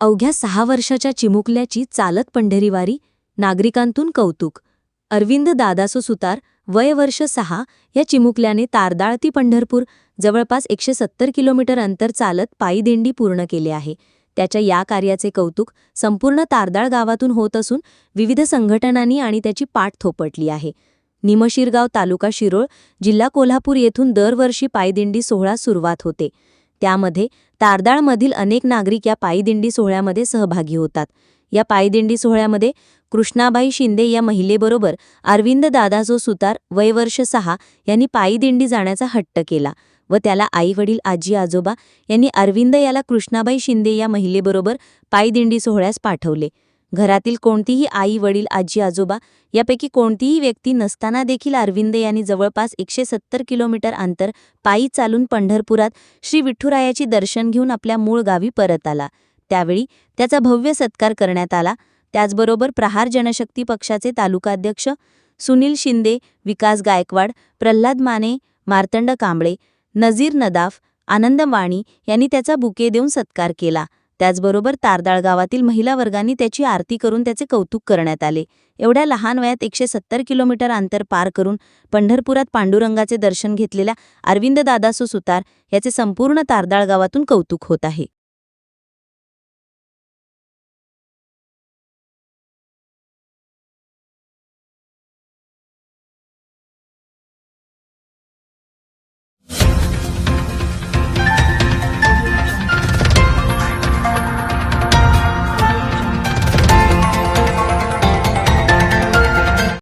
अवघ्या सहा वर्षाच्या चिमुकल्याची चालत पंढरीवारी नागरिकांतून कौतुक. अरविंद दादासो सुतार वय वर्ष सहा या चिमुकल्याने तारदाळ ती पंढरपूर जवळपास एकशे सत्तर किलोमीटर अंतर चालत पायीदिंडी पूर्ण केले आहे. त्याच्या या कार्याचे कौतुक संपूर्ण तारदाळ गावातून होत असून विविध संघटनांनी आणि त्याची पाठ थोपटली आहे. निमशिरगाव तालुका शिरोळ जिल्हा कोल्हापूर येथून दरवर्षी पायदिंडी सोहळा सुरुवात होते. त्यामध्ये तारदाळमधील अनेक नागरिक या पायीदिंडी सोहळ्यामध्ये सहभागी होतात. या पायदिंडी सोहळ्यामध्ये कृष्णाबाई शिंदे या महिलेबरोबर अरविंद दादाजो सुतार वयवर्ष सहा यांनी पायीदिंडी जाण्याचा हट्ट केला व त्याला आई वडील आजी आजोबा यांनी अरविंद याला कृष्णाबाई शिंदे या महिलेबरोबर पायदिंडी सोहळ्यास पाठवले. घरातील कोणतीही आई वडील आजी आजोबा यापैकी कोणतीही व्यक्ती नसताना देखील अरविंद यांनी जवळपास एकशे सत्तर किलोमीटर अंतर पायी चालून पंढरपुरात श्री विठ्ठुरायाची दर्शन घेऊन आपल्या मूळ गावी परत आला. त्यावेळी त्याचा भव्य सत्कार करण्यात आला. त्याचबरोबर प्रहार जनशक्ती पक्षाचे तालुकाध्यक्ष सुनील शिंदे विकास गायकवाड प्रल्हाद माने मार्तंड कांबळे नजीर नदाफ आनंद वाणी यांनी त्याचा बुके देऊन सत्कार केला. त्याचबरोबर तारदाळ गावातील महिला वर्गांनी त्याची आरती करून त्याचे कौतुक करण्यात आले. एवढ्या लहान वयात एकशे सत्तर किलोमीटर अंतर पार करून पंढरपुरात पांडुरंगाचे दर्शन घेतलेल्या अरविंद दादासो सुतार याचे संपूर्ण तारदाळ गावातून कौतुक होत आहे.